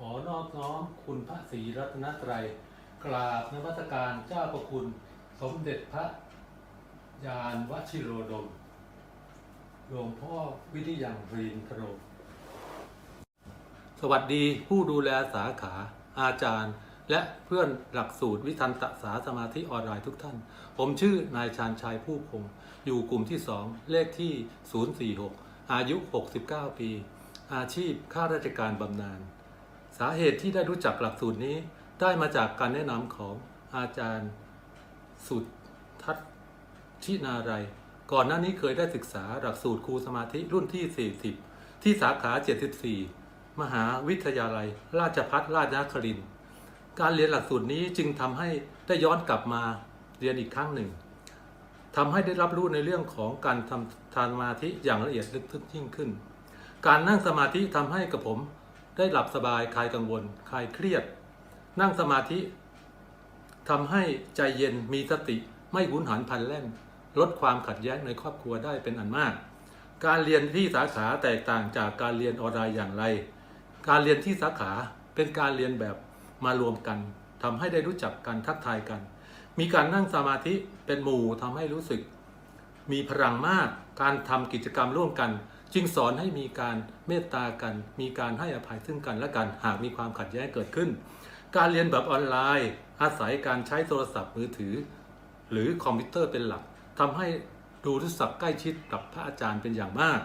ขอนอบน้อมคุณพระศรีรัตนตรัย กราบนมัสการเจ้าประคุณ สมเด็จพระยานวชิโรดม หลวงพ่อวิทยังรีนทโรสวัสดีผู้ดูแลสาขาอาจารย์ และเพื่อนหลักสูตรวิทันตสาสมาธิออนไลน์ทุกท่าน ผมชื่อนายชาญชัยผู้พงอยู่กลุ่มที่ 2 เลขที่ 046 อายุ 69 ปี อาชีพข้าราชการบำนาญ สาเหตุที่ได้รู้จักหลักสูตรนี้ได้มาจากการแนะนำของอาจารย์สุดทัศน์ชินารัย ก่อนหน้านี้เคยได้ศึกษาหลักสูตรครูสมาธิรุ่นที่ 40 ที่สาขา 74 มหาวิทยาลัย ราชพัฒราชนครินทร์การเรียนหลักสูตรนี้จึงทำให้ได้ย้อนกลับมาเรียนอีกครั้งหนึ่งทำให้ได้รับรู้ในเรื่องของการทำทานสมาธิอย่างละเอียดลึกซึ้งยิ่งขึ้น การนั่งสมาธิทำให้กับผม ได้หลับสบายคลายกังวลคลายเครียด นั่งสมาธิทำให้ใจเย็นมีสติไม่หุนหันพลันแล่น ลดความขัดแย้งในครอบครัวได้เป็นอันมาก การเรียนที่สาขาแตกต่างจากการเรียนออนไลน์อย่างไร การเรียนที่สาขาเป็นการเรียนแบบมารวมกันทำให้ได้รู้จักกันทักทายกัน มีการนั่งสมาธิเป็นหมู่ทำให้รู้สึก มีพลังมาก การทำกิจกรรมร่วมกัน จึงสอนให้มีการเมตตากัน มีการให้อภัยซึ่งกันและกันหากมีความขัดแย้งเกิดขึ้น การเรียนแบบออนไลน์ อาศัยการใช้โทรศัพท์มือถือ หรือคอมพิวเตอร์เป็นหลักทำให้ดูรู้สึกใกล้ชิดกับพระอาจารย์เป็นอย่างมาก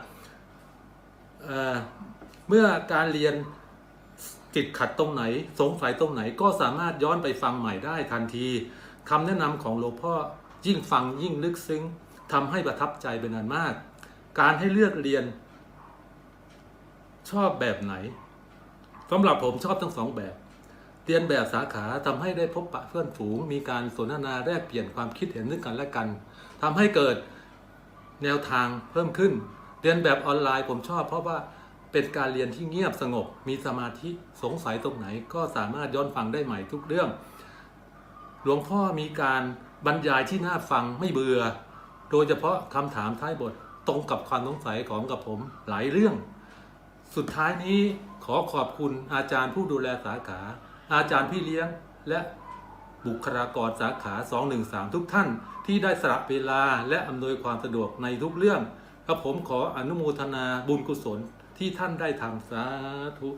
เเมื่อการเรียนติดขัดตรงไหน สงสัยตรงไหนก็สามารถย้อนไปฟังใหม่ได้ทันทีคำแนะนำของหลวงพ่อยิ่งฟังยิ่งลึกซึ้งทำให้ประทับใจเป็นอันมาก การให้เลือกเรียน ชอบแบบไหนสำหรับผมชอบทั้งสองแบบเรียนแบบสาขาทำให้ได้พบปะเพื่อนฝูง มีการสนทนาแลกเปลี่ยนความคิดเห็นซึ่งกันและกันทำให้เกิดแนวทางเพิ่มขึ้น เรียนแบบออนไลน์ผมชอบ เพราะว่าเป็นการเรียนที่เงียบสงบ มีสมาธิสงสัยตรงไหน ก็สามารถย้อนฟังได้ใหม่ทุกเรื่อง หลวงพ่อมีการบรรยายที่น่าฟังไม่เบื่อ โดยเฉพาะคำถามท้ายบท รงกับความสงสัยของกับผมหลายเรื่อง สุดท้ายนี้ขอขอบคุณอาจารย์ผู้ดูแลสาขา อาจารย์พี่เลี้ยง และบุคลากรสาขา 213 ทุกท่าน ที่ได้สละเวลาและอำนวยความสะดวกในทุกเรื่องกระผมขออนุโมทนาบุญกุศลที่ท่านได้ทำสาธุ